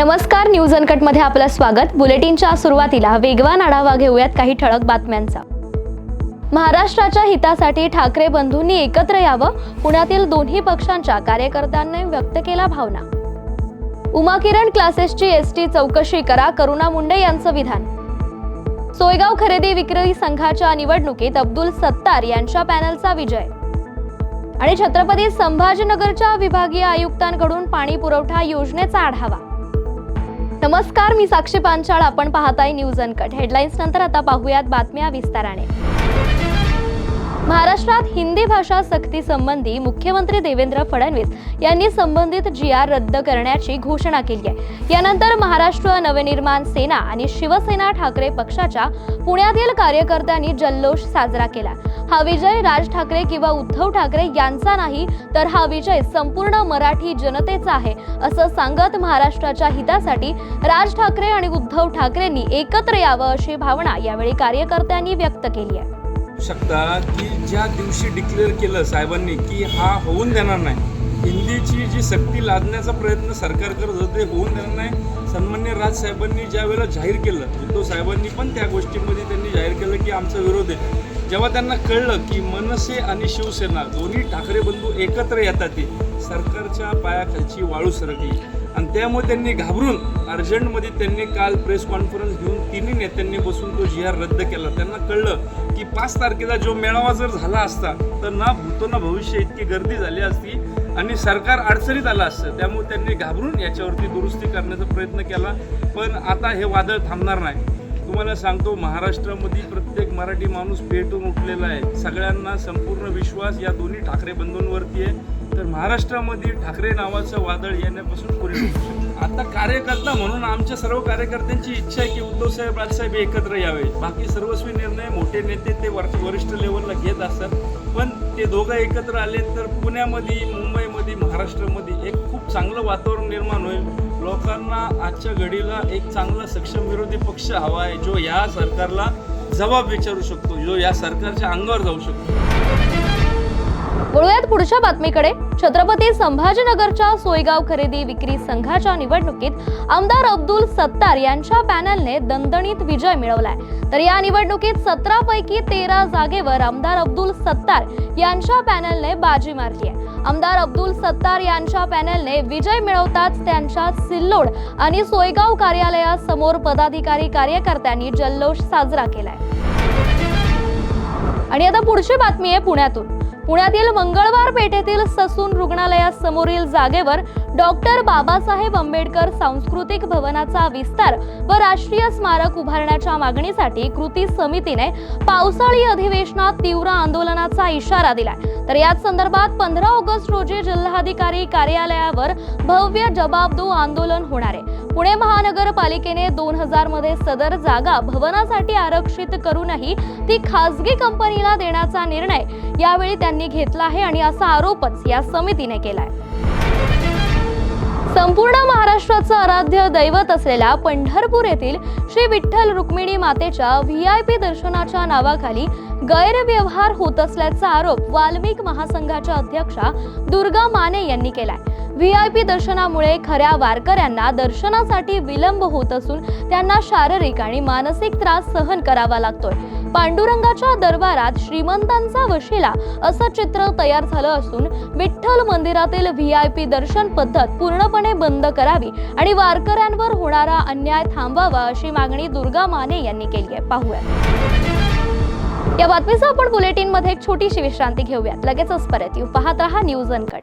नमस्कार न्यूज अनकटमध्ये आपलं स्वागत. बुलेटिनच्या सुरुवातीला वेगवान आढावा घेऊयात काही ठळक बातम्यांचा. महाराष्ट्राच्या हितासाठी ठाकरे बंधूंनी एकत्र यावं पुण्यातील दोन्ही पक्षांच्या कार्यकर्त्यांनी व्यक्त केला भावना. उमा किरण क्लासेसची एस टी चौकशी करा करुणा मुंडे यांचं विधान. सोयगाव खरेदी विक्री संघाच्या निवडणुकीत अब्दुल सत्तार यांच्या पॅनलचा विजय. आणि छत्रपती संभाजीनगरच्या विभागीय आयुक्तांकडून पाणी पुरवठा योजनेचा आढावा. नमस्कार मी साक्षी पांचाळ आपण पाहताय न्यूज अनकट. हेडलाईन्स नंतर आता पाहूयात बातम्या विस्ताराने. महाराष्ट्रात हिंदी भाषा सक्ती संबंधी मुख्यमंत्री देवेंद्र फडणवीस यांनी संबंधित जी आर रद्द करण्याची घोषणा केली आहे. यानंतर महाराष्ट्र नवनिर्माण सेना आणि शिवसेना ठाकरे पक्षाच्या पुण्यातील कार्यकर्त्यांनी जल्लोष साजरा केला. हा विजय राज ठाकरे किंवा उद्धव ठाकरे यांचा नाही तर हा विजय संपूर्ण मराठी जनतेचा आहे असं सांगत महाराष्ट्राच्या हितासाठी राज ठाकरे आणि उद्धव ठाकरेंनी एकत्र यावं अशी भावना यावेळी कार्यकर्त्यांनी व्यक्त केली आहे. शकता की ज्या दिवशी डिक्लेअर केलं साहेबांनी की हा होऊन देणार नाही. हिंदीची जी सक्ती लादण्याचा प्रयत्न सरकार करत होते होऊन देणार नाही. सन्मान्य राज साहेबांनी ज्या वेळेला जाहीर केलं उद्धव साहेबांनी पण त्या गोष्टीमध्ये त्यांनी जाहीर केलं की आमचा विरोध आहे. जेव्हा त्यांना कळलं की मनसे आणि शिवसेना दोन्ही ठाकरे बंधू एकत्र येतात ते सरकारच्या पायाखालची वाळू सरकली. आणि त्यामुळे त्यांनी घाबरून अर्जंटमध्ये त्यांनी काल प्रेस कॉन्फरन्स घेऊन तिन्ही नेत्यांनी बसून तो जी आर रद्द केला. त्यांना कळलं की पाच तारखेला जो मेळावा जर झाला असता तर ना भूतो ना भविष्य इतकी गर्दी झाली असती आणि सरकार अडचणीत आलं असतं. त्यामुळे त्यांनी घाबरून याच्यावरती दुरुस्ती करण्याचा प्रयत्न केला. पण आता हे वादळ थांबणार नाही. तुम्हाला सांगतो महाराष्ट्रामध्ये प्रत्येक मराठी माणूस पेटून उठलेला आहे. सगळ्यांना संपूर्ण विश्वास या दोन्ही ठाकरे बंधूंवरती आहे. तर महाराष्ट्रामध्ये ठाकरे नावाचं वादळ येण्यापासून पुढे आता कार्यकर्ता म्हणून आमच्या सर्व कार्यकर्त्यांची इच्छा आहे की उद्धवसाहेब राजसाहेब एकत्र यावे. बाकी सर्वस्वी निर्णय मोठे नेते ते वर वरिष्ठ लेवलला घेत असतात. पण ते दोघं एकत्र आले तर पुण्यामध्ये मुंबईमध्ये महाराष्ट्रामध्ये एक खूप चांगलं वातावरण निर्माण होईल. लोकांना आजच्या घडीला एक चांगला सक्षम विरोधी पक्ष हवा आहे जो या सरकारला जबाब विचारू शकतो जो या सरकारच्या अंगावर जाऊ शकतो. वळूयात पुढच्या बातमीकडे. छत्रपती संभाजीनगरच्या सोयगाव खरेदी विक्री संघाच्या निवडणुकीत आमदार अब्दुल सत्तार यांच्या पॅनलने दणदणीत विजय मिळवलाय. तर या निवडणुकीत सतरा पैकी तेरा जागेवर आमदार अब्दुल सत्तार यांच्या पॅनलने बाजी मारली आहे आमदार अब्दुल सत्तार यांच्या पॅनलने विजय मिळवताच त्यांच्या सिल्लोड आणि सोयगाव कार्यालयासमोर पदाधिकारी कार्यकर्त्यांनी जल्लोष साजरा केलाय. आणि आता पुढची बातमी आहे पुण्यातून. पुण्यातील मंगळवार पेठेतील ससून रुग्णालयासमोरील जागेवर डॉक्टर बाबासाहेब आंबेडकर सांस्कृतिक भवनाचा विस्तार व राष्ट्रीय स्मारक उभारण्याच्या मागणीसाठी कृती समितीने पावसाळी अधिवेशनात तीव्र आंदोलनाचा इशारा दिलाय. तर याच संदर्भात पंधरा ऑगस्ट रोजी जिल्हाधिकारी कार्यालयावर भव्य जबाबदू आंदोलन होणार आहे. पुणे महानगरपालिकेने दोन हजारमध्ये सदर जागा भवनासाठी आरक्षित करूनही ती खासगी कंपनीला देण्याचा निर्णय यावेळी त्यांनी घेतला आहे आणि असा आरोपच या समितीने केलाय. संपूर्ण महाराष्ट्राचं आराध्य दैवत असलेल्या पंढरपूर येथील श्री विठ्ठल रुक्मिणी मातेच्या व्ही आय पी दर्शनाच्या नावाखाली गैरव्यवहार होत असल्याचा आरोप वाल्मिक महासंघाच्या अध्यक्षा दुर्गा माने यांनी केलाय. व्ही आय पी दर्शनामुळे खऱ्या वारकऱ्यांना दर्शनासाठी विलंब होत असून त्यांना शारीरिक आणि मानसिक त्रास सहन करावा लागतोय. पांडुरंगाच्या दरबारात श्रीमंतांचा वशिला असं चित्र तयार झालं असून विठ्ठल मंदिरातील व्ही आय पी दर्शन पद्धत पूर्णपणे बंद करावी आणि वारकऱ्यांवर होणारा अन्याय थांबवावा अशी मागणी दुर्गा माने यांनी केली आहे. पाहूया. या बातमीचं आपण बुलेटिनमध्ये एक छोटीशी विश्रांती घेऊयात. लगेचच परत येऊ. पाहत रहा news uncut.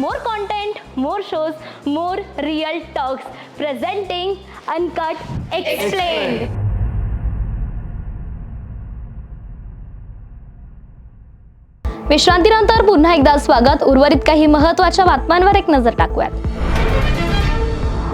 More content more shows more real talks presenting uncut explain विश्रांतीनंतर पुन्हा एकदा स्वागत. उर्वरित काही महत्त्वाच्या बातम्यांवर एक नजर टाकूयात.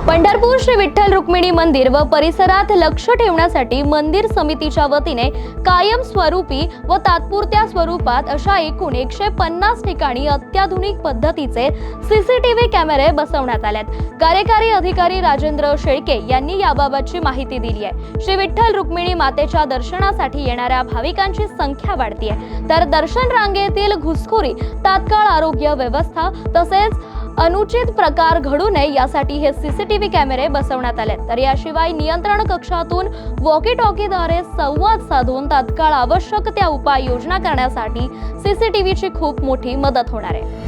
पंढरपूर श्री विठ्ठल रुक्मिणी मंदिर व परिसरात लक्ष ठेवण्यासाठी मंदिर समितीच्या वतीने कायम स्वरूपी व तात्पुरत्या स्वरूपात अशा एकूण एकशे पन्नास ठिकाणी अत्याधुनिक पद्धतीचे सीसीटीव्ही कॅमेरे बसवण्यात आल्यात कार्यकारी अधिकारी राजेंद्र शेळके यांनी याबाबतची माहिती दिली आहे. श्री विठ्ठल रुक्मिणी मातेच्या दर्शनासाठी येणाऱ्या भाविकांची संख्या वाढतीये. तर दर्शन रांगेतील घुसखोरी तात्काळ आरोग्य व्यवस्था तसेच अनुचित प्रकार घडू नये यासाठी हे सीसीटीव्ही कॅमेरे बसवण्यात आले तर याशिवाय नियंत्रण कक्षातून वॉकी टॉकीद्वारे संवाद साधून तात्काळ आवश्यक त्या उपाययोजना करण्यासाठी सीसीटीव्हीची खूप मोठी मदत होणार आहे.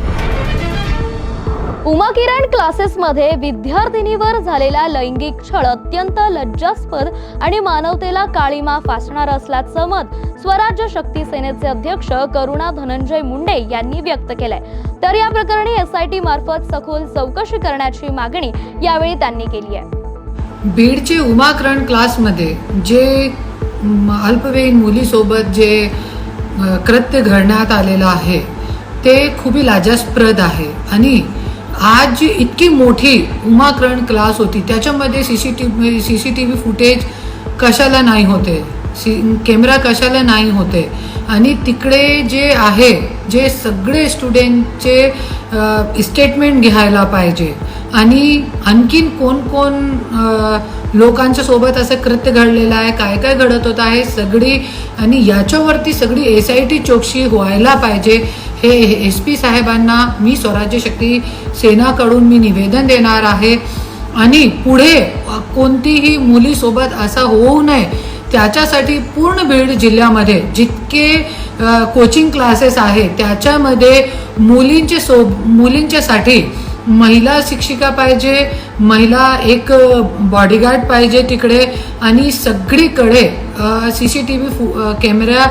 उमा किरण क्लासेसमध्ये विद्यार्थिनीवर झालेला लैंगिक छळ अत्यंत लज्जास्पद आणि मानवतेला काळीमा फासणार असल्याचं मत स्वराज्य शक्ती सेनेचे अध्यक्ष करुणा धनंजय मुंडे यांनी व्यक्त केलंय. तर या प्रकरणी एस आय मार्फत सखोल चौकशी करण्याची मागणी यावेळी त्यांनी केली आहे. बीडचे उमाकरण क्लासमध्ये जे अल्पवयीन मुलीसोबत जे कृत्य घडण्यात आलेलं आहे ते खूपही लाजास्प्रद आहे. आणि आज जी इतकी मोठी उमाकरण क्लास होती. त्याच्यामध्ये C C T V C C T V footage कशाला नाही होते? सी कॅमेरा कशाला नाही होते? आणि तिकडे जे आहे जे सगळे स्टुडंटचे स्टेटमेंट घ्यायला पाहिजे. आणि आणखीन कोण कोण लोकांच्या सोबत असं कृत्य घडलेलं आहे काय काय घडत होत आहे सगळी आणि याच्यावरती सगळी एस आय टी चौकशी व्हायला पाहिजे. हे एस पी साहेबांना मी स्वराज्य शक्ती सेनाकडून मी निवेदन देणार आहे. आणि पुढे कोणतीही मुलीसोबत असा होऊ नये त्याच्यासाठी पूर्ण बीड जिल्ह्यामध्ये जितके कोचिंग क्लासेस आहेत त्याच्यामध्ये मुलींचे सो मुलींच्यासाठी महिला शिक्षिका पाहिजे महिला एक बॉडीगार्ड पाहिजे तिकडे आणि सगळीकडे C C T V camera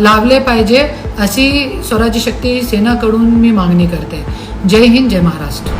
लावले पाहिजे अशी स्वराज्य शक्ती सेनाकडून मी मागणी करते. जय हिंद जय महाराष्ट्र.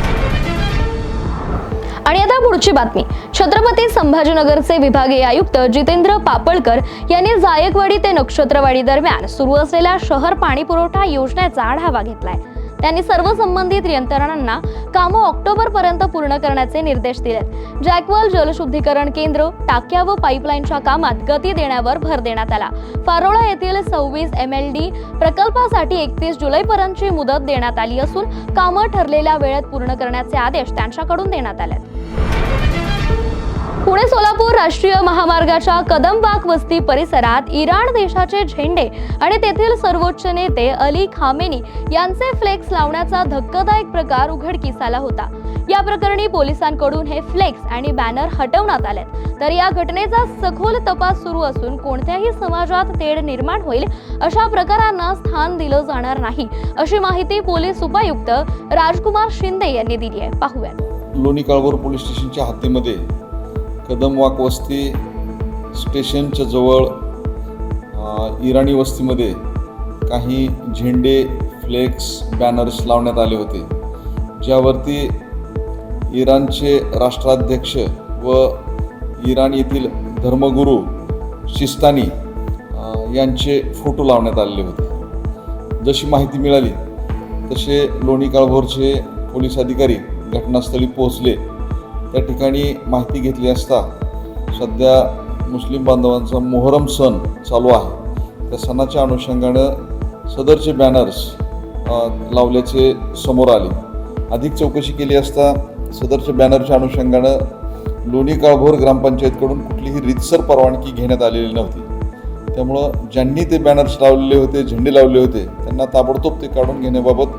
आणि आता पुढची बातमी. छत्रपती संभाजीनगरचे विभागीय आयुक्त जितेंद्र पापळकर यांनी जायकवाडी ते नक्षत्रवाडी दरम्यान सुरू असलेल्या शहर पाणी पुरवठा योजनेचा आढावा घेतलाय. त्यांनी सर्व संबंधित यंत्रणांना कामं ऑक्टोबर पर्यंत पूर्ण करण्याचे निर्देश दिलेत जॅकवल जलशुद्धीकरण केंद्र टाक्या व पाईपलाईनच्या कामात गती देण्यावर भर देण्यात आला. फारोळा येथील सव्वीस एम एल डी प्रकल्पासाठी एकतीस जुलैपर्यंतची मुदत देण्यात आली असून कामं ठरलेल्या वेळेत पूर्ण करण्याचे आदेश त्यांच्याकडून देण्यात आले पुणे सोलापूर राष्ट्रीय महामार्गाच्या कदमबाग वस्ती परिसरात इराण देशाचे झेंडे आणि तेथील सर्वोच्च नेते अली खामेनी यांचे फ्लेक्स लावण्याचा धक्कादायक प्रकार उघडकीस आला होता. या प्रकरणी पोलिसांकडून हे फ्लेक्स आणि बॅनर हटवण्यात आले तर या घटनेचा सखोल तपास सुरू असून कोणत्याही समाजात तेढ निर्माण होईल अशा प्रकारांना स्थान दिलं जाणार नाही अशी माहिती पोलीस उपायुक्त राजकुमार शिंदे यांनी दिली आहे. पाहूयात. लोणी काळभोर पोलीस स्टेशनच्या हद्दीमध्ये कदमवाक वस्ती स्टेशनच्या जवळ इराणी वस्तीमध्ये काही झेंडे फ्लेक्स बॅनर्स लावण्यात आले होते ज्यावरती इराणचे राष्ट्राध्यक्ष व इराण येथील धर्मगुरू शिस्तानी यांचे फोटो लावण्यात आलेले होते. जशी माहिती मिळाली तसे लोणी काळभोरचे पोलीस अधिकारी घटनास्थळी पोहोचले. त्या ठिकाणी माहिती घेतली असता सध्या मुस्लिम बांधवांचा मोहरम सण चालू आहे. त्या सणाच्या अनुषंगानं सदरचे बॅनर्स लावल्याचे समोर आले. अधिक चौकशी केली असता सदरच्या बॅनरच्या अनुषंगानं लोणी काळभोर ग्रामपंचायतकडून कुठलीही रितसर परवानगी घेण्यात आलेली नव्हती. त्यामुळं ज्यांनी ते बॅनर्स लावलेले होते झेंडे लावले होते त्यांना ताबडतोब ते काढून घेण्याबाबत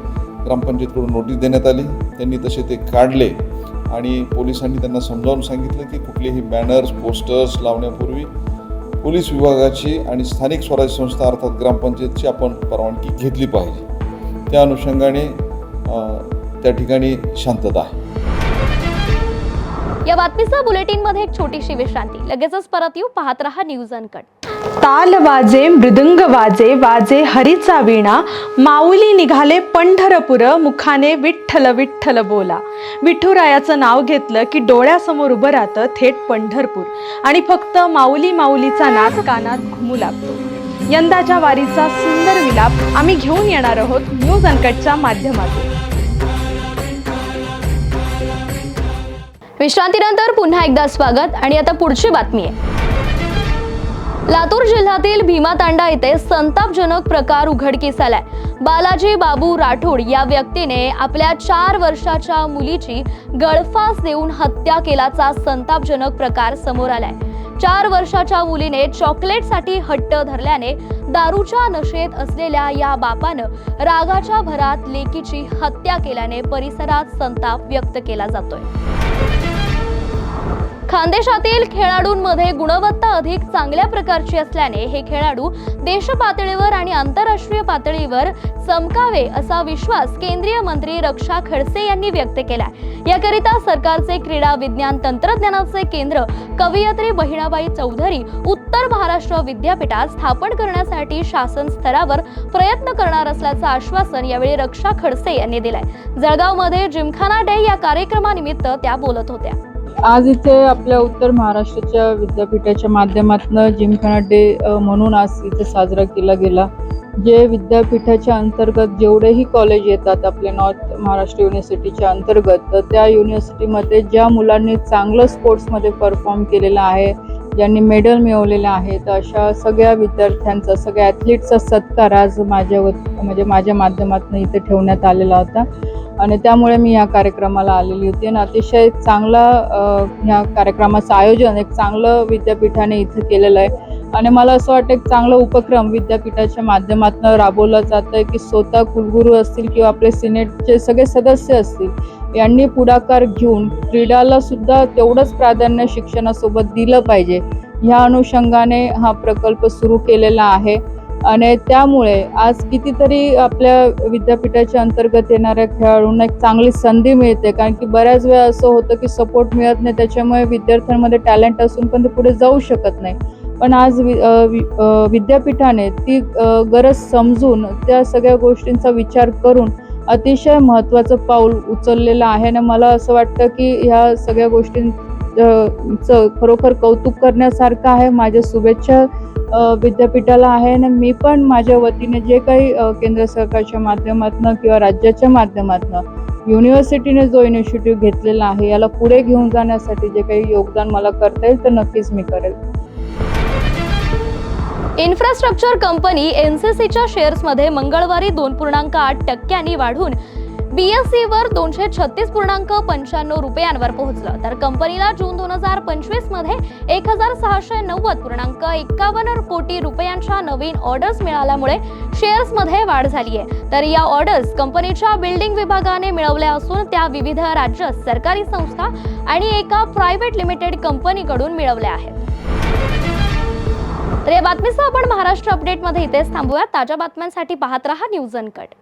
ग्रामपंचायतकडून नोटीस देण्यात आली. त्यांनी तसे ते काढले. आणि पोलिसांनी त्यांना समजावून सांगितलं की कुठलेही बॅनर्स पोस्टर्स लावण्यापूर्वी पोलीस विभागाची आणि स्थानिक स्वराज्य संस्था अर्थात ग्रामपंचायतची आपण परवानगी घेतली पाहिजे. त्या अनुषंगाने त्या ठिकाणी शांतता आहे. या बातमीचा बुलेटिनमध्ये एक छोटीशी विश्रांती. लगेचच परत येऊ. पाहत रहा न्यूज अनकट ताल वाजे मृदुंग वाजे वाजे हरीचा वीणा माऊली निघाले पंढरपुर मुखाने विठ्ठल विठ्ठल बोला. विठुरायाचं नाव घेतलं की डोळ्यासमोर उभं राहतं थेट पंढरपूर. आणि फक्त माऊली माऊलीचा नाद कानात घुमू लागतो. यंदाच्या वारीचा सुंदर विलाप आम्ही घेऊन येणार आहोत न्यूज अनकटच्या माध्यमातून. विश्रांतीनंतर पुन्हा एकदा स्वागत आणि आता पुढची बातमी आहे. लातूर जिल्ह्यातील भीमातांडा येथे संतापजनक प्रकार उघडकीस आलाय. बालाजी बाबू राठोड या व्यक्तीने आपल्या चार वर्षाच्या मुलीची गळफास देऊन हत्या केल्याचा संतापजनक प्रकार समोर आलाय. चार वर्षाच्या मुलीने चॉकलेटसाठी हट्ट धरल्याने दारूच्या नशेत असलेल्या या बापानं रागाच्या भरात लेकीची हत्या केल्याने परिसरात संताप व्यक्त केला जातोय. खानदेशातील खेळाडूंमध्ये गुणवत्ता अधिक चांगल्या प्रकारची असल्याने हे खेळाडू देश पातळीवर आणि आंतरराष्ट्रीय पातळीवर चमकावे असा विश्वास केंद्रीय मंत्री रक्षा खडसे यांनी व्यक्त केला याकरिता सरकारचे क्रीडा विज्ञान तंत्रज्ञानाचे केंद्र कवयित्री बहिणाबाई चौधरी उत्तर महाराष्ट्र विद्यापीठात स्थापन करण्यासाठी शासन स्तरावर प्रयत्न करणार असल्याचं आश्वासन यावेळी रक्षा खडसे यांनी दिलंय. जळगावमध्ये जिमखाना डे या कार्यक्रमानिमित्त त्या बोलत होत्या. आज इथे आपल्या उत्तर महाराष्ट्राच्या विद्यापीठाच्या माध्यमातून जिमखाना डे म्हणून आज इथे साजरा केला गेला. जे विद्यापीठाच्या अंतर्गत जेवढेही कॉलेज येतात आपल्या नॉर्थ महाराष्ट्र युनिव्हर्सिटीच्या अंतर्गत तर त्या युनिव्हर्सिटीमध्ये ज्या मुलांनी चांगलं स्पोर्ट्समध्ये परफॉर्म केलेलं आहे ज्यांनी मेडल मिळवलेलं आहे तर अशा सगळ्या विद्यार्थ्यांचा सगळ्या ॲथलीटचा सत्कार आज माझ्या म्हणजे माझ्या माध्यमातून इथे ठेवण्यात आलेला होता. आणि त्यामुळे मी या कार्यक्रमाला आलेली होती. आणि अतिशय चांगला ह्या कार्यक्रमाचं आयोजन एक चांगलं विद्यापीठाने इथं केलेलं आहे. आणि मला असं वाटतं एक चांगला उपक्रम विद्यापीठाच्या माध्यमातून राबवला जातं आहे की स्वतः कुलगुरू असतील किंवा आपले सिनेटचे सगळे सदस्य असतील यांनी पुढाकार घेऊन क्रीडाला सुद्धा तेवढंच प्राधान्य शिक्षणासोबत दिलं पाहिजे. ह्या अनुषंगाने हा प्रकल्प सुरू केलेला आहे. आणि त्यामुळे आज कितीतरी आपल्या विद्यापीठाच्या अंतर्गत येणाऱ्या खेळाडूंना एक चांगली संधी मिळते. कारण की बऱ्याच वेळा असं होतं की सपोर्ट मिळत नाही. त्याच्यामुळे विद्यार्थ्यांमध्ये टॅलेंट असून पण ते पुढे जाऊ शकत नाही. पण आज वि- विद्यापीठाने ती गरज समजून त्या सगळ्या गोष्टींचा विचार करून अतिशय महत्त्वाचं पाऊल उचललेलं आहे. आणि मला असं वाटतं की ह्या सगळ्या गोष्टींचं खरोखर कौतुक करण्यासारखं आहे. माझ्या शुभेच्छा विद्यापीठाला आहे आणि मी पण माझ्या वतीने जे काही केंद्र सरकारच्या माध्यमातून किंवा राज्याच्या माध्यमातून युनिव्हर्सिटीने जो इनिशिएटिव्ह घेतलेला आहे याला पुढे घेऊन जाण्यासाठी जे काही योगदान मला करता येईल तर नक्कीच मी करेल. इन्फ्रास्ट्रक्चर कंपनी एनसीसीच्या शेअर्समध्ये मंगळवारी दोन पूर्णांक आठ टक्क्यांनी वाढून बीएससी वर दोनशे छत्तीस पूर्णांक पंच्याण्णव रुपयांवर पोहोचलं. तर कंपनीला जून दोन हजार पंचवीसमध्ये एक हजार सहाशे नव्वद पूर्णांक एकावन्न कोटी रुपयांच्या नवीन ऑर्डर्स मिळाल्यामुळे शेअर्समध्ये वाढ झाली आहे तर या ऑर्डर्स कंपनीच्या बिल्डिंग विभागाने मिळवल्या असून त्या विविध राज्य सरकारी संस्था आणि एका प्रायव्हेट लिमिटेड कंपनीकडून मिळवल्या आहेत. तर या बातमीसह आपण महाराष्ट्र अपडेटमध्ये इथेच थांबूया ताज्या बातम्यांसाठी पाहत रहा न्यूज अनकट.